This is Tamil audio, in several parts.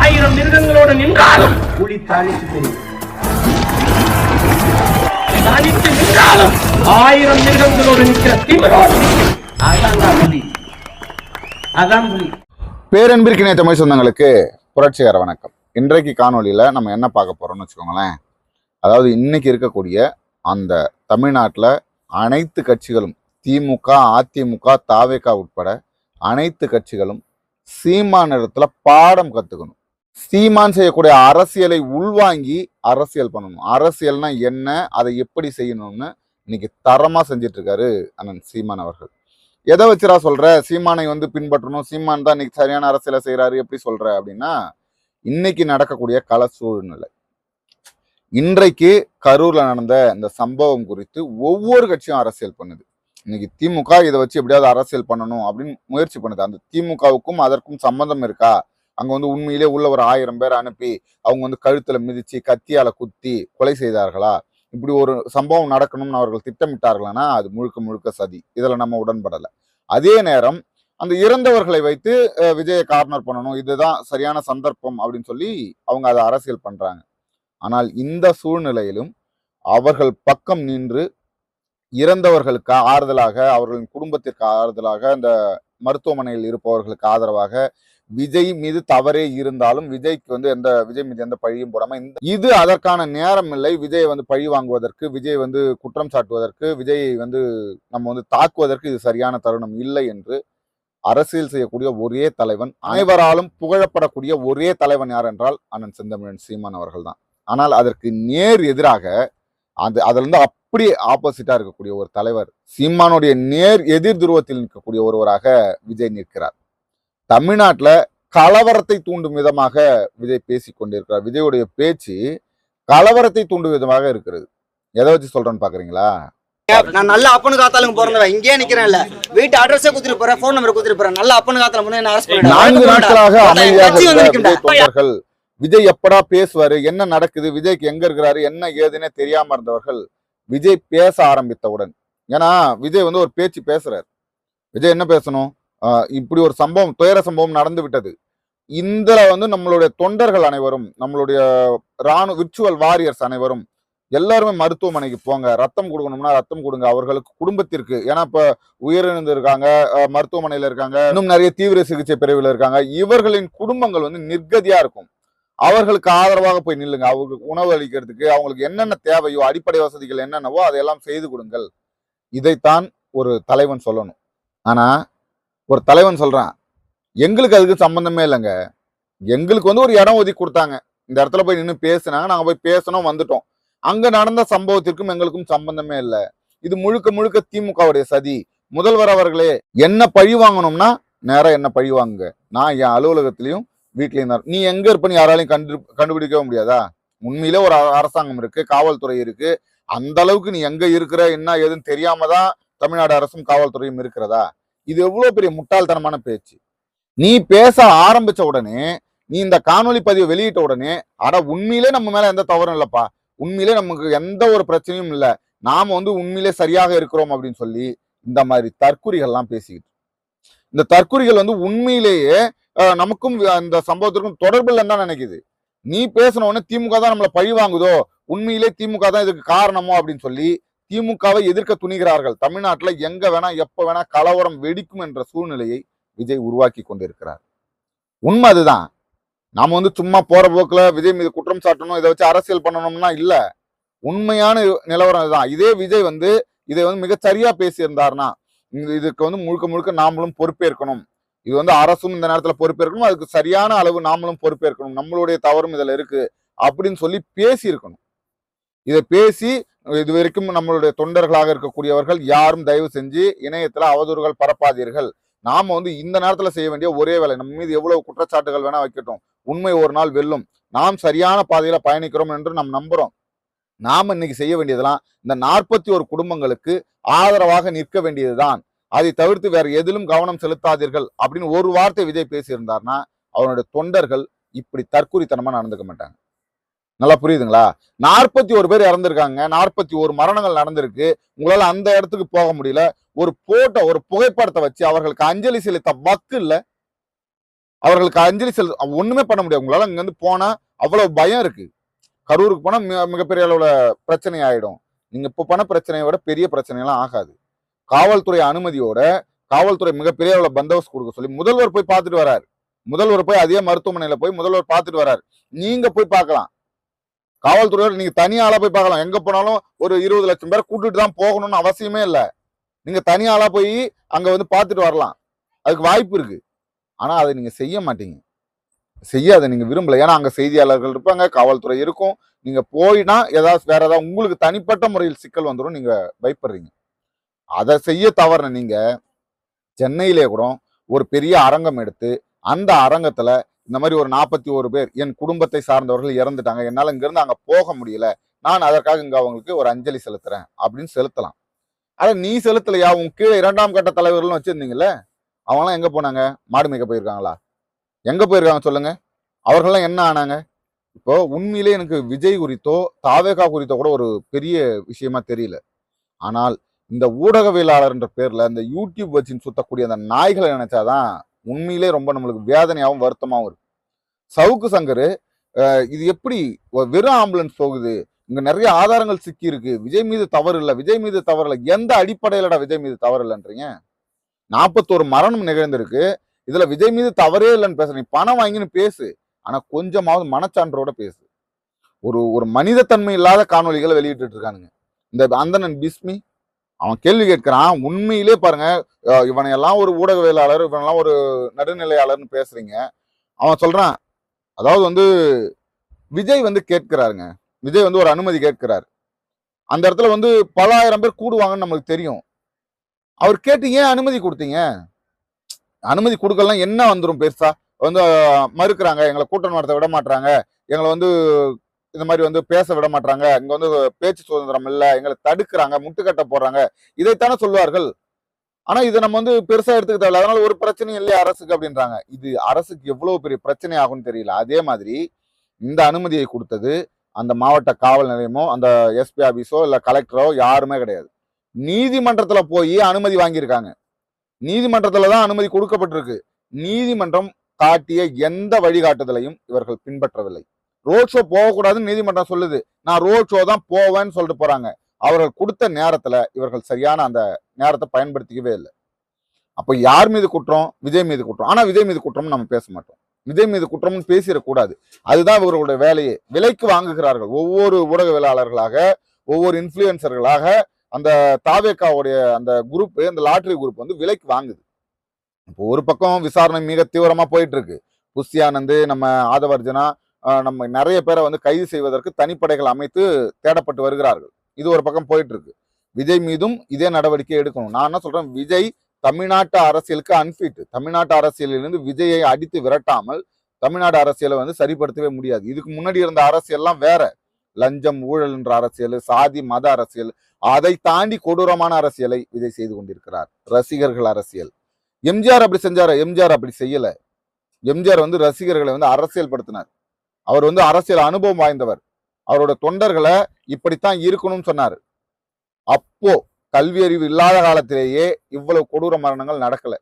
ஆயிரம் மிருகங்களோடு நின்றாலும் புலி தனித்து தெரியும் தனித்து நின்றாலும் ஆயிரம் மிருகங்களோடு நிற்கிற நிற்கும். அதான் புலி. அதான் புலி. பேரன்பிற்கிணைய தமிழ் சொந்தங்களுக்கு புரட்சிகர வணக்கம். இன்றைக்கு காணொளியில் நம்ம என்ன பார்க்க போறோம்னு வச்சுக்கோங்களேன். அதாவது இன்னைக்கு இருக்கக்கூடிய அந்த தமிழ்நாட்டில் அனைத்து கட்சிகளும் திமுக அதிமுக தாவேகா உட்பட அனைத்து கட்சிகளும் சீமான் இடத்துல பாடம் கத்துக்கணும். சீமான் செய்யக்கூடிய அரசியலை உள்வாங்கி அரசியல் பண்ணணும். அரசியல்னா என்ன? அதை எப்படி செய்யணும்னு இன்னைக்கு தரமா செஞ்சிட்டு இருக்காரு அண்ணன் சீமான் அவர்கள். எதை வச்சுரா சொல்ற? சீமானை வந்து பின்பற்றணும். சீமான் தான் இன்னைக்கு சரியான அரசியலை செய்யறாரு எப்படி சொல்ற அப்படின்னா இன்னைக்கு நடக்கக்கூடிய கள சூழ்நிலை. இன்றைக்கு கரூர்ல நடந்த இந்த சம்பவம் குறித்து ஒவ்வொரு கட்சியும் அரசியல் பண்ணுது. இன்னைக்கு திமுக இதை வச்சு எப்படியாவது அரசியல் பண்ணணும் அப்படின்னு முயற்சி பண்ணுது. அந்த திமுகவுக்கும் அதற்கும் சம்மந்தம் இருக்கா? அங்கே வந்து உண்மையிலே உள்ள ஒரு ஆயிரம் பேர் அனுப்பி அவங்க வந்து கழுத்தில் மிதித்து கத்தியால் குத்தி கொலை செய்தார்களா? இப்படி ஒரு சம்பவம் நடக்கணும்னு அவர்கள் திட்டமிட்டார்கள்னா? அது முழுக்க முழுக்க சதி. இதில் நம்ம உடன்படலை. அதே நேரம் அந்த இறந்தவர்களை வைத்து விஜயை கார்னர் பண்ணணும். இதுதான் சரியான சந்தர்ப்பம் அப்படின்னு சொல்லி அவங்க அதை அரசியல் பண்ணுறாங்க ஆனால் இந்த சூழ்நிலையிலும் அவர்கள் பக்கம் நின்று இறந்தவர்களுக்கு ஆறுதலாக அவர்களின் குடும்பத்திற்கு ஆறுதலாக அந்த மருத்துவமனையில் இருப்பவர்களுக்கு ஆதரவாக விஜய் மீது தவறே இருந்தாலும் விஜய்க்கு வந்து எந்த விஜய் மீது எந்த பழியும் போடாம இந்த இது அதற்கான நேரம் இல்லை விஜயை வந்து பழி வாங்குவதற்கு விஜய் வந்து குற்றம் சாட்டுவதற்கு விஜயை வந்து நம்ம வந்து தாக்குவதற்கு இது சரியான தருணம் இல்லை என்று அரசியல் செய்யக்கூடிய ஒரே தலைவன் அனைவராலும் புகழப்படக்கூடிய ஒரே தலைவன் யார் என்றால் அண்ணன் செந்தமிழன் சீமான் அவர்கள் தான் ஆனால் அதற்கு நேர் எதிராக அது அதிலிருந்து அப்படியே ஆப்போசிட்டா இருக்கக்கூடிய ஒரு தலைவர் சீமானுடைய நேர் எதிர் துருவத்தில் நிற்கக்கூடிய ஒருவராக விஜய் நிற்கிறார். தமிழ்நாட்டுல கலவரத்தை தூண்டும் விதமாக விஜய் பேசிக் கொண்டிருக்கிறார். விஜயுடைய பேச்சு கலவரத்தை தூண்டும் விதமாக இருக்கிறது. எதை வச்சு சொல்றேன்னு பாக்குறீங்களா? நான் நல்ல அப்பனு காத்தாலுங்க பிறந்தவன் இங்கே நிக்கிறேன்ல. வீட்டு அட்ரஸே குடுத்துட்டு போறேன் ஃபோன் நம்பர் குடுத்துட்டு போறேன். நல்ல அப்பனு காத்தால முன்னே என்ன அரெஸ்ட் நான்கு நாட்களாக அமைதியாக விஜய் எப்படா பேசுவாரு என்ன நடக்குது விஜய்க்கு எங்க இருக்கிறாரு என்ன ஏதுன்னே தெரியாம இருந்தவர்கள் விஜய் பேச ஆரம்பித்தவுடன் ஏன்னா விஜய் வந்து ஒரு பேச்சு பேசுறாரு. விஜய் என்ன பேசணும்? இப்படி ஒரு சம்பவம் துயர சம்பவம் நடந்து விட்டது. இந்த வந்து நம்மளுடைய தொண்டர்கள் அனைவரும் நம்மளுடைய இராணுவ விர்ச்சுவல் வாரியர்ஸ் அனைவரும் எல்லாருமே மருத்துவமனைக்கு போங்க. ரத்தம் கொடுக்கணும்னா ரத்தம் கொடுங்க. அவர்களுக்கு குடும்பத்திற்கு ஏன்னா இப்போ உயிரிழந்து இருக்காங்க இருக்காங்க இன்னும் நிறைய தீவிர சிகிச்சை பிரிவில் இருக்காங்க. இவர்களின் குடும்பங்கள் வந்து நிர்கதியாக இருக்கும். அவர்களுக்கு ஆதரவாக போய் நில்லுங்க. அவங்களுக்கு உணவு அளிக்கிறதுக்கு அவங்களுக்கு என்னென்ன தேவையோ அடிப்படை வசதிகள் என்னென்னவோ அதையெல்லாம் செய்து கொடுங்கள். இதைத்தான் ஒரு தலைவன் சொல்லணும். ஆனால் ஒரு தலைவன் சொல்கிறான் எங்களுக்கு அதுக்கு சம்மந்தமே இல்லைங்க. எங்களுக்கு வந்து ஒரு இடம் ஒதுக்கி கொடுத்தாங்க. இந்த இடத்துல போய் நின்று பேசுனாங்க நாங்கள் போய் பேசணும் வந்துட்டோம். அங்கே நடந்த சம்பவத்திற்கும் எங்களுக்கும் சம்பந்தமே இல்லை. இது முழுக்க முழுக்க திமுகவுடைய சதி. முதல்வர் அவர்களே என்ன பழி வாங்கணும்னா நேராக என்ன பழி வாங்குங்க. நான் என் அலுவலகத்திலையும் வீட்லையும் தான் நீ எங்கே இருப்பேன்னு யாராலையும் கண்டு கண்டுபிடிக்கவே முடியாதா? உண்மையிலே ஒரு அ- அரசாங்கம் இருக்குது காவல்துறை இருக்குது அந்த அளவுக்கு நீ எங்கே இருக்கிற என்ன ஏதுன்னு தெரியாம தான் தமிழ்நாடு அரசும் காவல்துறையும் இருக்கிறதா? இது எவ்வளோ பெரிய முட்டாள்தனமான பேச்சு. நீ பேச ஆரம்பிச்ச உடனே நீ இந்த காணொலி பதிவை வெளியிட்ட உடனே அட உண்மையிலே நம்ம மேல எந்த தவறும் இல்லைப்பா. உண்மையிலே நமக்கு எந்த ஒரு பிரச்சனையும் இல்லை. நாம வந்து உண்மையிலே சரியாக இருக்கிறோம் அப்படின்னு சொல்லி இந்த மாதிரி தற்குறிகள்லாம் பேசிக்கிட்டு இந்த தற்குறிகள் வந்து உண்மையிலேயே நமக்கும் இந்த சம்பவத்திற்கும் தொடர்பு இல்லைன்னு தான் நினைக்குது. நீ பேசின உடனே திமுக தான் நம்மளை பழி வாங்குதோ உண்மையிலே திமுக தான் இதுக்கு காரணமோ? அப்படின்னு சொல்லி திமுகவை எதிர்க்க துணிகிறார்கள். தமிழ்நாட்டில் எங்க வேணா எப்ப வேணா கலவரம் வெடிக்கும் என்ற சூழ்நிலையை விஜய் உருவாக்கி கொண்டிருக்கிறார். உண்மை அதுதான். நாம் வந்து சும்மா போற போக்கில் விஜய் மீது குற்றம் சாட்டணும் இதை வச்சு அரசியல் பண்ணணும்னா இல்லை. உண்மையான நிலவரம் இதுதான் இதே விஜய் வந்து இதை வந்து மிகச் சரியா பேசியிருந்தாருன்னா இதுக்கு வந்து முழுக்க முழுக்க நாமளும் பொறுப்பேற்கணும். இது வந்து அரசும் இந்த நேரத்தில் பொறுப்பேற்கணும் அதுக்கு சரியான அளவு நாமளும் பொறுப்பேற்கணும். நம்மளுடைய தவறும் இதில் இருக்கு அப்படின்னு சொல்லி பேசியிருக்கணும். இதை பேசி இது வரைக்கும் நம்மளுடைய தொண்டர்களாக இருக்கக்கூடியவர்கள் யாரும் தயவு செஞ்சு இணையத்தில் அவதூறுகள் பரப்பாதீர்கள். நாம் வந்து இந்த நேரத்தில் செய்ய வேண்டிய ஒரே வேலை நம்ம மீது எவ்வளவு குற்றச்சாட்டுகள் வேணால் வைக்கட்டும். உண்மை ஒரு நாள் வெல்லும். நாம் சரியான பாதையில் பயணிக்கிறோம் என்று நாம் நம்புகிறோம் நாம் இன்னைக்கு செய்ய வேண்டியதெல்லாம் இந்த நாற்பத்தி ஒரு குடும்பங்களுக்கு ஆதரவாக நிற்க வேண்டியதுதான். அதை தவிர்த்து வேற எதிலும் கவனம் செலுத்தாதீர்கள் அப்படின்னு ஒரு வார்த்தை விஜய் பேசியிருந்தார்னா அவனுடைய தொண்டர்கள் இப்படி தற்கூறித்தனமாக நடந்துக்க மாட்டாங்க. நல்லா புரியுதுங்களா? நாற்பத்தி ஒரு பேர் இறந்துருக்காங்க. நாற்பத்தி ஒரு மரணங்கள் நடந்திருக்கு. உங்களால் அந்த இடத்துக்கு போக முடியல. ஒரு போட்டோ ஒரு புகைப்படத்தை வச்சு அவர்களுக்கு அஞ்சலி செலுத்த பக்கு இல்லை. அவர்களுக்கு அஞ்சலி செல் ஒன்றுமே பண்ண முடியாது. உங்களால் அங்கேருந்து போனால் அவ்வளோ பயம் இருக்குது கரூருக்கு போனால் மிக- மிகப்பெரிய அளவில் பிரச்சனை ஆகிடும் நீங்கள் இப்போ பண்ண பிரச்சனையை விட பெரிய பிரச்சனைலாம் ஆகாது. காவல்துறை அனுமதியோட காவல்துறை மிகப்பெரிய அளவில் பந்தோபஸ்து கொடுக்க சொல்லி முதல்வர் போய் பார்த்துட்டு வராரு. முதல்வர் போய் அதே மருத்துவமனையில் போய் முதல்வர் பார்த்துட்டு வராரு. நீங்கள் போய் பார்க்கலாம். காவல்துறையோட நீங்க தனி போய் பார்க்கலாம். எங்க போனாலும் ஒரு இருபது லட்சம் பேர் கூட்டிட்டு தான் போகணும்னு அவசியமே இல்லை. நீங்க தனியாளா போய் அங்க வந்து பார்த்துட்டு வரலாம். அதுக்கு வாய்ப்பு இருக்கு. ஆனா அதை நீங்க செய்ய மாட்டீங்க. செய்ய அதை நீங்க விரும்பல. ஏன்னா அங்க செய்தியாளர்கள் இருப்பாங்க காவல்துறை இருக்கும். நீங்க போயினா ஏதாவது வேற ஏதாவது உங்களுக்கு தனிப்பட்ட முறையில் சிக்கல் வந்துடும் நீங்க பயப்படுறீங்க. அதை செய்ய தவறுன நீங்க சென்னையிலே கூட ஒரு பெரிய அரங்கம் எடுத்து அந்த அரங்கத்துல இந்த மாதிரி ஒரு நாற்பத்தி ஒரு பேர் என் குடும்பத்தை சார்ந்தவர்கள் இறந்துட்டாங்க. என்னால் இங்கேருந்து அங்கே போக முடியல. நான் அதற்காக இங்கே அவங்களுக்கு ஒரு அஞ்சலி செலுத்துறேன் அப்படின்னு செலுத்தலாம். ஆனால் நீ செலுத்தலையா? உன் கீழே இரண்டாம் கட்ட தலைவர்கள்னு வச்சுருந்தீங்கல்ல? அவங்களாம் எங்கே போனாங்க? மாடு மேய்க்க போயிருக்காங்களா? எங்கே போயிருக்காங்க சொல்லுங்கள் அவர்கள்லாம் என்ன ஆனாங்க? இப்போ உண்மையிலே எனக்கு விஜய் குறித்தோ தாவேகா குறித்தோ கூட ஒரு பெரிய விஷயமா தெரியல. ஆனால் இந்த ஊடகவியலாளர்ன்ற பேர்ல இந்த யூடியூப் வச்சு சுத்தக்கூடிய அந்த நாய்களை நினைச்சாதான் உண்மையிலே ரொம்ப நம்மளுக்கு வேதனையாகவும் வருத்தமாகவும் இருக்கு. சவுக்கு சங்கர் இது எப்படி வெறும் ஆம்புலன்ஸ் போகுது? இங்கே நிறைய ஆதாரங்கள் சிக்கி இருக்கு. விஜய் மீது தவறு இல்லை விஜய் மீது தவறு இல்லை. எந்த அடிப்படையிலடா விஜய் மீது தவறு இல்லைன்றீங்க? நாற்பத்தோரு மரணம் நிகழ்ந்திருக்கு. இதில் விஜய் மீது தவறே இல்லைன்னு பேச. நீ பணம் வாங்கின்னு பேசு. ஆனால் கொஞ்சமாவது மனச்சான்றோட பேசு. ஒரு ஒரு மனிதத்தன்மை இல்லாத காணொளிகளை வெளியிட்டு இருக்கானுங்க. இந்த அந்தணன் பிஸ்மி அவன் கேள்வி கேட்கிறான் உண்மையிலே பாருங்க இவனையெல்லாம் இவனை எல்லாம் ஒரு ஊடகவியலாளர் இவனெல்லாம் ஒரு நடுநிலையாளர்னு பேசுறீங்க. அவன் சொல்றான் அதாவது வந்து விஜய் வந்து கேட்கிறாருங்க. விஜய் வந்து ஒரு அனுமதி கேட்கிறார். அந்த இடத்துல வந்து பல ஆயிரம் பேர் கூடுவாங்கன்னு நம்மளுக்கு தெரியும். அவர் கேட்டு ஏன் அனுமதி கொடுத்தீங்க? அனுமதி கொடுக்கலாம் என்ன வந்துடும் பெருசா? வந்து மறுக்கிறாங்க எங்களை கூட்டம் நடத்த விட மாட்டாங்க எங்களை வந்து இந்த மாதிரி வந்து பேச விட மாட்டாங்க இங்க வந்து பேச்சு சுதந்திரம் இல்ல. எங்களை தடுக்கிறாங்க முட்டுக்கட்டை போடுறாங்க. இதைத்தானே சொல்வார்கள் ஆனா இதை நம்ம வந்து பெருசா எடுத்துக்க தேவையில்ல. அதனால ஒரு பிரச்சனையும் இல்லையா அரசுக்கு அப்படின்றாங்க. இது அரசுக்கு எவ்வளவு பெரிய பிரச்சனை ஆகும்னு தெரியல. அதே மாதிரி இந்த அனுமதியை கொடுத்தது அந்த மாவட்ட காவல் நிலையமோ அந்த எஸ்பி ஆபீஸோ இல்ல கலெக்டரோ யாருமே கிடையாது. நீதிமன்றத்துல போய் அனுமதி வாங்கியிருக்காங்க. நீதிமன்றத்துல தான் அனுமதி கொடுக்கப்பட்டிருக்கு. நீதிமன்றம் காட்டிய எந்த வழிகாட்டுதலையும் இவர்கள் பின்பற்றவில்லை. ரோட் ஷோ போகக்கூடாதுன்னு நீதிமன்றம் சொல்லுது. நான் ரோட் ஷோ தான் போவேன்னு சொல்லிட்டு போறாங்க. அவர்கள் கொடுத்த நேரத்துல இவர்கள் சரியான அந்த நேரத்தை பயன்படுத்திக்கவே இல்லை. அப்போ யார் மீது குற்றம்? விஜய் மீது குற்றம். ஆனா விஜய் மீது குற்றம்னு நம்ம பேச மாட்டோம். விஜய் மீது குற்றம்னு பேசிடக்கூடாது. அதுதான் இவர்களுடைய வேலையே. விலைக்கு வாங்குகிறார்கள். ஒவ்வொரு ஊடகவியலாளர்களாக ஒவ்வொரு இன்ஃப்ளூயன்சர்களாக அந்த தாவேக்காவுடைய அந்த குரூப் அந்த லாட்ரி குரூப் வந்து விலைக்கு வாங்குது. இப்போ ஒரு பக்கம் விசாரணை மிக தீவிரமா போயிட்டு இருக்கு. புஸ்தியானந்து நம்ம ஆதவர்ஜனா நம்ம நிறைய பேரை வந்து கைது செய்வதற்கு தனிப்படைகள் அமைத்து தேடப்பட்டு வருகிறார்கள். இது ஒரு பக்கம் போயிட்டு இருக்கு விஜய் மீதும் இதே நடவடிக்கை எடுக்கணும். நான் என்ன சொல்றேன்? விஜய் தமிழ்நாட்டு அரசியலுக்கு அன்ஃபிட் தமிழ்நாட்டு அரசியலிலிருந்து விஜயை அடித்து விரட்டாமல் தமிழ்நாடு அரசியலை வந்து சரிப்படுத்தவே முடியாது. இதுக்கு முன்னாடி இருந்த அரசியல்லாம் வேற. லஞ்சம் ஊழல் என்ற அரசியல் சாதி மத அரசியல் அதை தாண்டி கொடூரமான அரசியலை விஜய் செய்து கொண்டிருக்கிறார். ரசிகர்கள் அரசியல். எம்ஜிஆர் அப்படி செஞ்சார்? எம்ஜிஆர் அப்படி செய்யல. எம்ஜிஆர் வந்து ரசிகர்களை வந்து அரசியல் படுத்தினார் அவர் வந்து அரசியல் அனுபவம் வாய்ந்தவர். அவரோட தொண்டர்களை இப்படித்தான் இருக்கணும்னு சொன்னார். அப்போ கல்வி அறிவு இல்லாத காலத்திலேயே இவ்வளவு கொடூர மரணங்கள் நடக்கல.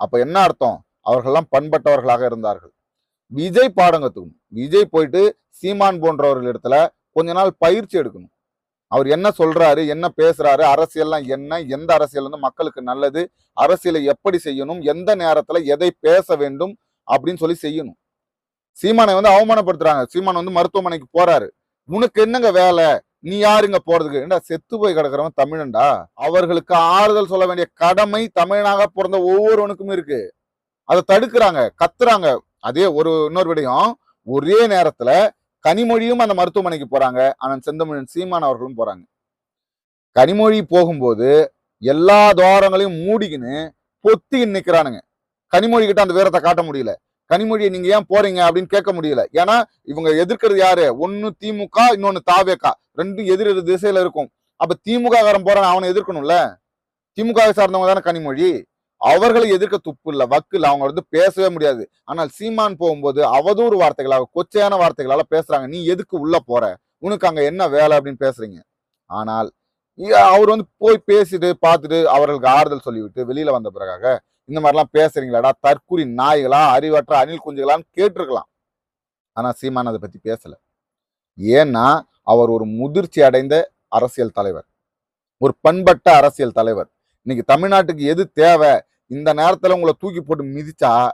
அப்ப என்ன அர்த்தம்? அவர்கள்லாம் பண்பட்டவர்களாக இருந்தார்கள். விஜய் பாடம் கத்துக்கணும் விஜய் போயிட்டு சீமான் போன்றவர்கள் இடத்துல கொஞ்ச நாள் பயிற்சி எடுக்கணும். அவர் என்ன சொல்றாரு என்ன பேசுறாரு அரசியல்லாம் என்ன எந்த அரசியல் வந்து மக்களுக்கு நல்லது அரசியலை எப்படி செய்யணும் எந்த நேரத்துல எதை பேச வேண்டும் அப்படின்னு சொல்லி செய்யணும். சீமானை வந்து அவமானப்படுத்துறாங்க. சீமான் வந்து மருத்துவமனைக்கு போறாரு. உனக்கு என்னங்க வேலை? நீ யாருங்க போறதுக்கு? ஏண்டா செத்து போய் கிடக்குறவன் தமிழன்டா? அவர்களுக்கு ஆறுதல் சொல்ல வேண்டிய கடமை தமிழனாக பிறந்த ஒவ்வொருவனுக்கும் இருக்கு. அதை தடுக்கிறாங்க கத்துறாங்க. அதே ஒரு இன்னொரு விடயம். ஒரே நேரத்துல கனிமொழியும் அந்த மருத்துவமனைக்கு போறாங்க. ஆனால் செந்தமிழன் சீமான் அவர்களும் போறாங்க. கனிமொழி போகும்போது எல்லா துவாரங்களையும் மூடிக்கின்னு பொத்திக்கின்னு நிற்கிறானுங்க கனிமொழி கிட்ட அந்த வீரத்தை காட்ட முடியல. கனிமொழியை நீங்க ஏன் போறீங்க அப்படின்னு கேட்க முடியல. ஏன்னா இவங்க எதிர்க்கிறது யாரு? ஒன்னு திமுக இன்னொன்னு தாவேக்கா. ரெண்டும் எதிர் எதிர் திசையில இருக்கும். அப்ப திமுக காரன் போறான் அவனை எதிர்க்கணும்ல? திமுக சார்ந்தவங்க தானே கனிமொழி? அவர்களை எதிர்க்க துப்பு இல்லை வக்கு அவங்க வந்து பேசவே முடியாது. ஆனால் சீமான் போகும்போது அவதூறு வார்த்தைகளாக கொச்சையான வார்த்தைகளால பேசுறாங்க. நீ எதுக்கு உள்ள போற? உனக்கு அங்க என்ன வேலை அப்படின்னு பேசுறீங்க? ஆனால் அவர் வந்து போய் பேசிட்டு பார்த்துட்டு அவர்களுக்கு ஆறுதல் சொல்லிவிட்டு வெளியில வந்த பிறகாக இந்த மாதிரிலாம் பேசுறீங்களாடா? தற்குறி நாய்களா? அறிவற்ற அணில் குஞ்சுகளான்னு கேட்டிருக்கலாம். ஆனா சீமான் அதை பத்தி பேசல. ஏன்னா அவர் ஒரு முதிர்ச்சி அடைந்த அரசியல் தலைவர். ஒரு பண்பட்ட அரசியல் தலைவர். இன்னைக்கு தமிழ்நாட்டுக்கு எது தேவை? இந்த நேரத்துல உங்களை தூக்கி போட்டு மிதிச்சா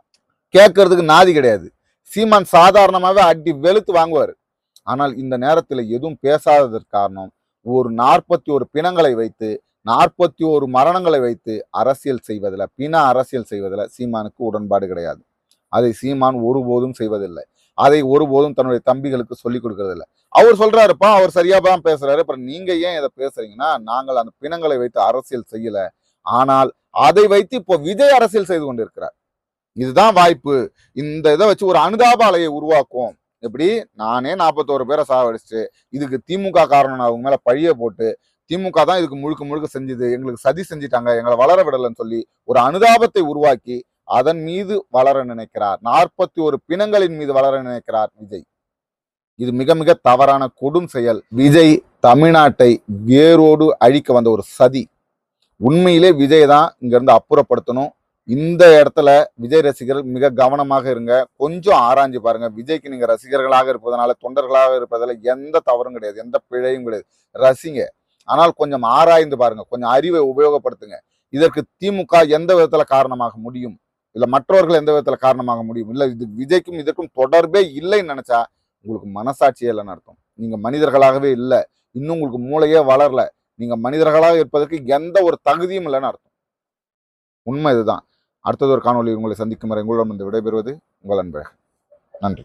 கேட்கறதுக்கு நாதி கிடையாது. சீமான் சாதாரணமாவே அடி வெளுத்து வாங்குவார். ஆனால் இந்த நேரத்தில் எதுவும் பேசாததற்கு காரணம் ஒரு நாற்பத்தி ஒரு பிணங்களை வைத்து நாற்பத்தி ஒரு மரணங்களை வைத்து அரசியல் செய்வதில் பிண அரசியல் செய்வதில் சீமானுக்கு உடன்பாடு கிடையாது. அதை சீமான் ஒருபோதும் செய்வதில்லை. அதை ஒருபோதும் தன்னுடைய தம்பிகளுக்கு சொல்லிக் கொடுக்கறதில்லை. அவர் சொல்றாருப்பா அவர் சரியா தான் பேசுறாரு. அப்புறம் நீங்க ஏன் இதை பேசுறீங்கன்னா நாங்கள் அந்த பிணங்களை வைத்து அரசியல் செய்யல. ஆனால் அதை வைத்து இப்போ விஜய் அரசியல் செய்து கொண்டிருக்கிறார். இதுதான் வாய்ப்பு. இந்த இதை வச்சு ஒரு அனுதாப அலையை உருவாக்கும். எப்படி? நானே நாற்பத்தோரு பேரை சாவடிச்சு இதுக்கு திமுக காரணம் அவங்க மேலே பழிய போட்டு திமுக தான் இதுக்கு முழுக்க முழுக்க செஞ்சது எங்களுக்கு சதி செஞ்சிட்டாங்க எங்களை வளர விடலைன்னு சொல்லி ஒரு அனுதாபத்தை உருவாக்கி அதன் மீது வளர நினைக்கிறார். நாற்பத்தி ஒரு பிணங்களின் மீது வளர நினைக்கிறார் விஜய். இது மிக மிக தவறான கொடும் செயல். விஜய் தமிழ்நாட்டை வேரோடு அழிக்க வந்த ஒரு சதி. உண்மையிலே விஜய் தான் இங்கேருந்து அப்புறப்படுத்தணும். இந்த இடத்துல விஜய் ரசிகர்கள் மிக கவனமாக இருங்க. கொஞ்சம் ஆராய்ஞ்சு பாருங்க. விஜய்க்கு நீங்க ரசிகர்களாக இருப்பதனால தொண்டர்களாக இருப்பதில் எந்த தவறும் கிடையாது. எந்த பிழையும் கிடையாது. ரசிங்க. ஆனால் கொஞ்சம் ஆராய்ந்து பாருங்க. கொஞ்சம் அறிவை உபயோகப்படுத்துங்க. இதற்கு திமுக எந்த விதத்துல காரணமாக முடியும்? இல்ல மற்றவர்கள் எந்த விதத்துல காரணமாக முடியும்? இல்ல இது விஜய்க்கும் இதற்கும் தொடர்பே இல்லைன்னு நினைச்சா உங்களுக்கு மனசாட்சியே இல்லைன்னு அர்த்தம். நீங்க மனிதர்களாகவே இல்லை. இன்னும் உங்களுக்கு மூளையே வளரல. நீங்க மனிதர்களாக இருப்பதற்கு எந்த ஒரு தகுதியும் இல்லைன்னு அர்த்தம். உண்மை இதுதான். அடுத்தது ஒரு காணொளி உங்களை சந்திக்கும் வரை உங்களிடம் வந்து விடைபெறுவது உங்கள் அன்பழகன். நன்றி.